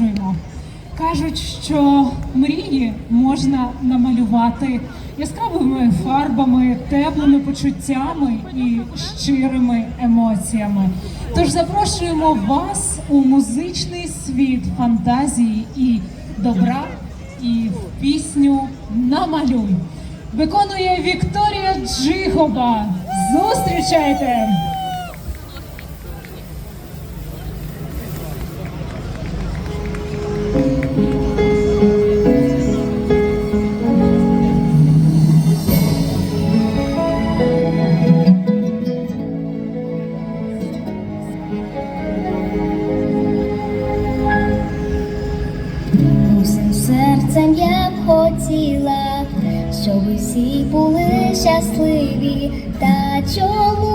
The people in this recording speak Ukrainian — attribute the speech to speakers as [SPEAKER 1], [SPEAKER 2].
[SPEAKER 1] продовжуємо. Кажуть, що мрії можна намалювати яскравими фарбами, теплими почуттями і щирими емоціями. Тож запрошуємо вас у музичний світ фантазії і добра, і в пісню Намалюй. Виконує Вікторія Джигоба. Зустрічайте!
[SPEAKER 2] Усім серцем я б хотіла, щоб усі були щасливі, та чому